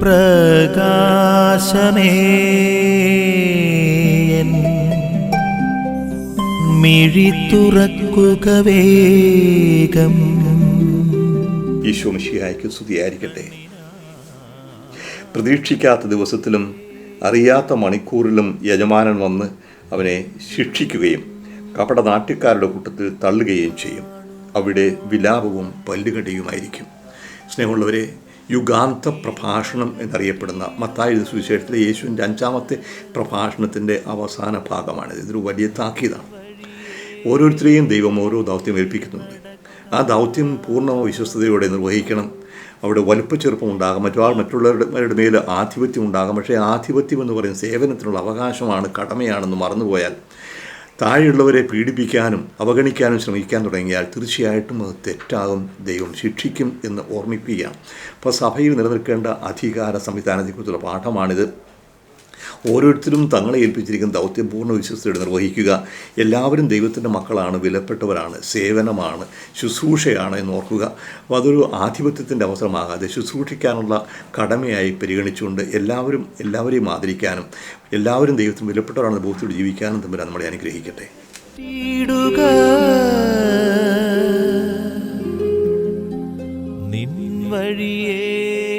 പ്രകാശമേ. മിഴി വേഗം. ഈശോമിഷിയായിക്ക് സ്തുതിയായിരിക്കട്ടെ. പ്രതീക്ഷിക്കാത്ത ദിവസത്തിലും അറിയാത്ത മണിക്കൂറിലും യജമാനൻ വന്ന് അവനെ ശിക്ഷിക്കുകയും കപട നാട്ടിക്കാരുടെ കൂട്ടത്തിൽ തള്ളുകയും ചെയ്യും. അവിടെ വിലാപവും പല്ലുകടിയുമായിരിക്കും. സ്നേഹമുള്ളവരെ യുഗാന്ത പ്രഭാഷണം എന്നറിയപ്പെടുന്ന മത്തായ സുവിശേഷത്തിലെ യേശുവിന്റെ അഞ്ചാമത്തെ പ്രഭാഷണത്തിന്റെ അവസാന ഭാഗമാണിത്. ഇതൊരു വലിയ താക്കീതാണ്. ഓരോരുത്തരെയും ദൈവം ഓരോ ദൗത്യം ഏൽപ്പിക്കുന്നുണ്ട്. ആ ദൗത്യം പൂർണ വിശ്വസ്തയോടെ നിർവഹിക്കണം. അവിടെ വലുപ്പച്ചെറുപ്പം ഉണ്ടാകാം. മറ്റൊരാൾ മറ്റുള്ളവരുടെ മേൽ ആധിപത്യം ഉണ്ടാകാം. പക്ഷേ ആധിപത്യം എന്ന് പറയുന്നത് സേവനത്തിനുള്ള അവകാശമാണ് കടമയാണെന്ന് മറന്നുപോയാൽ താഴെയുള്ളവരെ പീഡിപ്പിക്കാനും അവഗണിക്കാനും ശ്രമിക്കാൻ തുടങ്ങിയാൽ തീർച്ചയായിട്ടും അത് തെറ്റാകും. ദൈവം ശിക്ഷിക്കും എന്ന് ഓർമ്മിപ്പിക്കുകയാണ് അപ്പോൾ സഭയിൽ നിലനിൽക്കേണ്ട അധികാര സംവിധാനത്തെക്കുറിച്ചുള്ള പാഠമാണിത്. ഓരോരുത്തരും തങ്ങളെ ഏൽപ്പിച്ചിരിക്കുന്ന ദൗത്യപൂർണ വിശ്വസ്തയോടെ നിർവഹിക്കുക. എല്ലാവരും ദൈവത്തിന്റെ മക്കളാണ് വിലപ്പെട്ടവരാണ് സേവനമാണ് ശുശ്രൂഷയാണ് എന്നോർക്കുക അപ്പോൾ അതൊരു ആധിപത്യത്തിന്റെ അവസരമാകാതെ ശുശ്രൂഷിക്കാനുള്ള കടമയായി പരിഗണിച്ചുകൊണ്ട് എല്ലാവരും എല്ലാവരെയും ആദരിക്കാനും എല്ലാവരും ദൈവത്തിന് വിലപ്പെട്ടവരാണെന്ന് ബോധ്യത്തോട് ജീവിക്കാനും തമ്മിൽ നമ്മളെ അനുഗ്രഹിക്കട്ടെ. നിൻ വഴിയേ